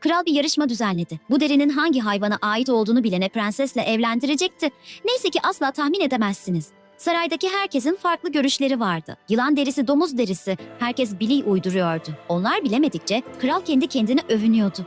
Kral bir yarışma düzenledi. Bu derinin hangi hayvana ait olduğunu bilene prensesle evlendirecekti. Neyse ki asla tahmin edemezsiniz. Saraydaki herkesin farklı görüşleri vardı. Yılan derisi, domuz derisi, herkes bili uyduruyordu. Onlar bilemedikçe kral kendi kendine övünüyordu.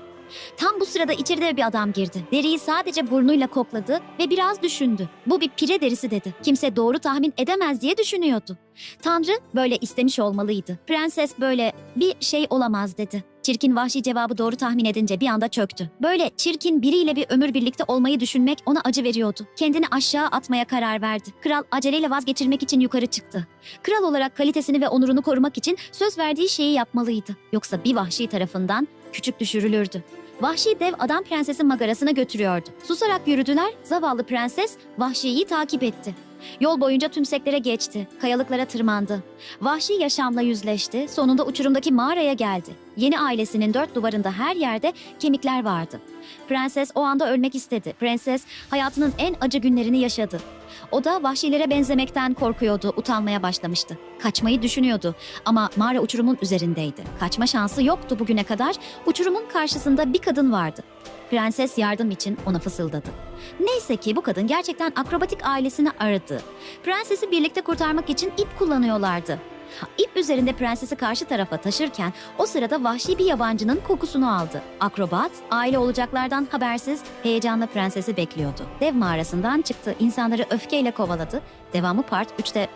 Tam bu sırada içeride bir adam girdi. Deriyi sadece burnuyla kokladı ve biraz düşündü. Bu bir pire derisi dedi. Kimse doğru tahmin edemez diye düşünüyordu. Tanrı böyle istemiş olmalıydı. Prenses böyle bir şey olamaz dedi. Çirkin vahşi cevabı doğru tahmin edince bir anda çöktü. Böyle çirkin biriyle bir ömür birlikte olmayı düşünmek ona acı veriyordu. Kendini aşağı atmaya karar verdi. Kral aceleyle vazgeçirmek için yukarı çıktı. Kral olarak kalitesini ve onurunu korumak için söz verdiği şeyi yapmalıydı. Yoksa bir vahşi tarafından küçük düşürülürdü. Vahşi dev adam prensesin magarasına götürüyordu. Susarak yürüdüler, zavallı prenses vahşiyi takip etti. Yol boyunca tümseklere geçti, kayalıklara tırmandı. Vahşi yaşamla yüzleşti, sonunda uçurumdaki mağaraya geldi. Yeni ailesinin dört duvarında her yerde kemikler vardı. Prenses o anda ölmek istedi. Prenses hayatının en acı günlerini yaşadı. O da vahşilere benzemekten korkuyordu, utanmaya başlamıştı. Kaçmayı düşünüyordu ama mağara uçurumun üzerindeydi. Kaçma şansı yoktu bugüne kadar. Uçurumun karşısında bir kadın vardı. Prenses yardım için ona fısıldadı. Neyse ki bu kadın gerçekten akrobatik ailesini aradı. Prensesi birlikte kurtarmak için ip kullanıyorlardı. İp üzerinde prensesi karşı tarafa taşırken o sırada vahşi bir yabancının kokusunu aldı. Akrobat, aile olacaklardan habersiz heyecanla prensesi bekliyordu. Dev mağarasından çıktı, insanları öfkeyle kovaladı. Devamı part 3'te